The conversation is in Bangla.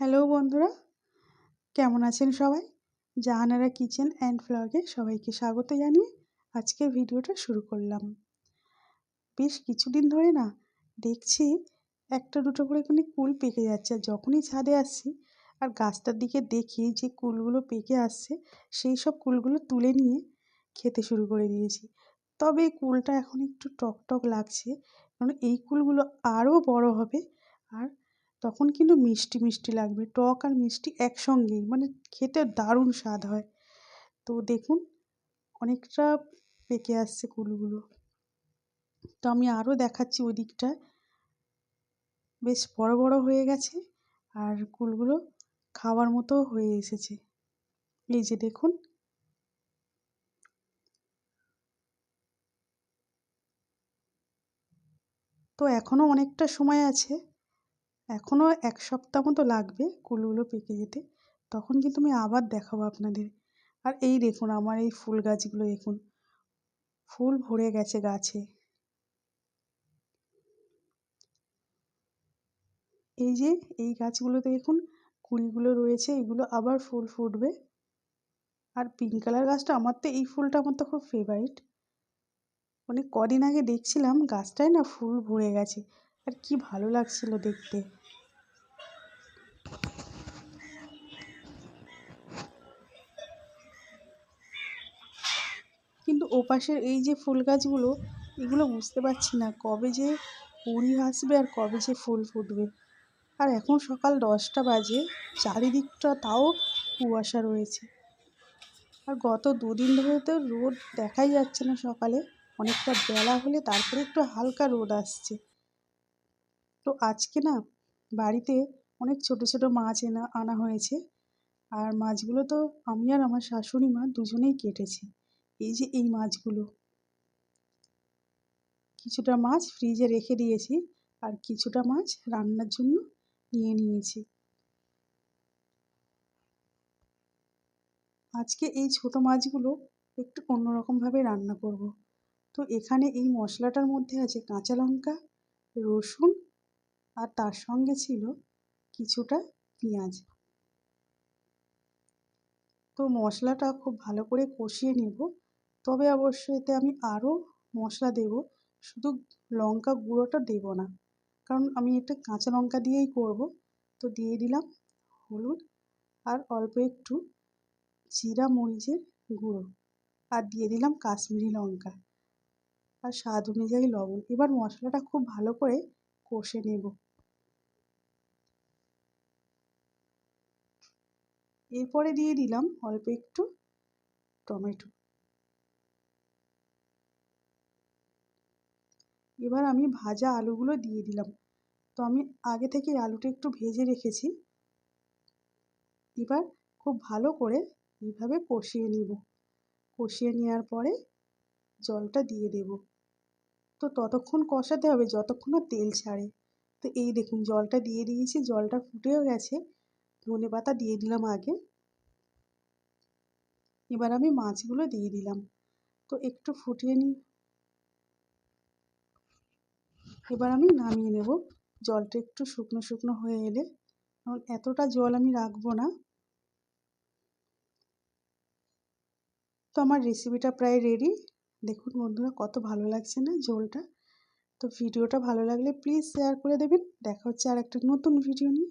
হ্যালো বন্ধুরা, কেমন আছেন সবাই? জাহানারা কিচেন অ্যান্ড ফ্লগে সবাইকে স্বাগত জানিয়ে আজকের ভিডিওটা শুরু করলাম। বেশ কিছুদিন ধরে না দেখছি একটা দুটো করে এখানে কুল পেকে যাচ্ছে, আর যখনই ছাদে আসছি আর গাছটার দিকে দেখি যে কুলগুলো পেকে আসছে, সেই সব কুলগুলো তুলে নিয়ে খেতে শুরু করে দিয়েছি। তবে এই কুলটা এখন একটু টক টক লাগছে, কারণ এই কুলগুলো আরও বড় হবে আর তখন কিন্তু মিষ্টি মিষ্টি লাগবে। টক আর মিষ্টি একসঙ্গেই মানে খেতে দারুণ স্বাদ হয়। তো দেখুন, অনেকটা পেকে আসছে কুলগুলো। তো আমি আরও দেখাচ্ছি ওই দিকটা বেশ বড় বড় হয়ে গেছে আর কুলগুলো খাওয়ার মতো হয়ে এসেছে। এই যে দেখুন। তো এখনও অনেকটা সময় আছে। এখনও এক সপ্তাহ মতো লাগবে কুলগুলো পেকে যেতে। তখন কিন্তু আমি আবার দেখাবো আপনাদের। আর এই দেখুন, আমার এই ফুল গাছগুলো দেখুন। ফুল ভরে গেছে গাছে। এই যে, এই গাছগুলোতে দেখুন কুড়িগুলো রয়েছে, এগুলো আবার ফুল ফুটবে। আর পিঙ্ক কালার গাছটা আমার তো এই ফুলটা আমার তো খুব ফেভারিট মানে কদিন আগে দেখছিলাম, গাছটায় না ফুল ভরে গেছে। আর কি ভালো লাগছিল দেখতে। ওপাশের এই যে ফুল গাছগুলো, এগুলো বুঝতে পারছি না কবে যে কুড়ি আসবে আর কবে যে ফুল ফুটবে। আর এখন সকাল দশটা বাজে, চারিদিকটা তাও কুয়াশা রয়েছে। আর গত দুদিন ধরে তো রোদ দেখাই যাচ্ছে না সকালে, অনেকটা বেলা হলে তারপরে একটু হালকা রোদ আসছে। তো আজকে না, বাড়িতে অনেক ছোট ছোট মাছ এনা, আনা হয়েছে। আর মাছগুলো তো আমি আর আমার শাশুড়ি মা দুজনেই কেটেছি। এই যে এই মাছগুলো। কিছুটা মাছ ফ্রিজে রেখে দিয়েছি আর কিছুটা মাছ রান্নার জন্য নিয়ে নিয়েছি। আজকে এই ছোট মাছগুলো একটু অন্যরকমভাবে রান্না করব। তো এখানে এই মশলাটার মধ্যে আছে কাঁচা লঙ্কা, রসুন আর তার সঙ্গে ছিল কিছুটা পেঁয়াজ। তো মশলাটা খুব ভালো করে কষিয়ে নেব। তবে অবশ্য এতে আমি আরও মশলা দেব। শুধু লঙ্কা গুঁড়োটা দেব না। কারণ আমি এটা কাঁচা লঙ্কা দিয়েই করব। তো দিয়ে দিলাম হলুদ আর অল্প একটু জিরা মরিচের গুঁড়ো। আর দিয়ে দিলাম কাশ্মীরি লঙ্কা। আর স্বাদ অনুযায়ী লবণ। এবার মশলাটা খুব ভালো করে কষে নেব। এরপরে দিয়ে দিলাম অল্প একটু টমেটো। এবার আমি ভাজা আলুগুলো দিয়ে দিলাম। তো আমি আগে থেকে আলুটা একটু ভেজে রেখেছি। এবার খুব ভালো করে এইভাবে কষিয়ে নেব। কষিয়ে নেওয়ার পরে জলটা দিয়ে দেব। তো ততক্ষণ কষাতে হবে যতক্ষণ না তেল ছাড়ে। তো এই দেখুন জলটা দিয়ে দিয়েছি, জলটা ফুটেও গেছে। ধনে পাতা দিয়ে দিলাম আগে। এবার আমি মাছগুলো দিয়ে দিলাম। তো একটু ফুটিয়ে নিই এবার আমি নামিয়ে নেব। জলটা একটু শুকনো শুকনো হয়ে এলে। কারণ এতটা জল আমি রাখব না। তো আমার রেসিপিটা প্রায় রেডি দেখুন বন্ধুরা, কত ভালো লাগছে না জলটা। তো ভিডিওটা ভালো লাগলে প্লিজ শেয়ার করে দেবেন। দেখা হচ্ছে আর একটা নতুন ভিডিও নিয়ে।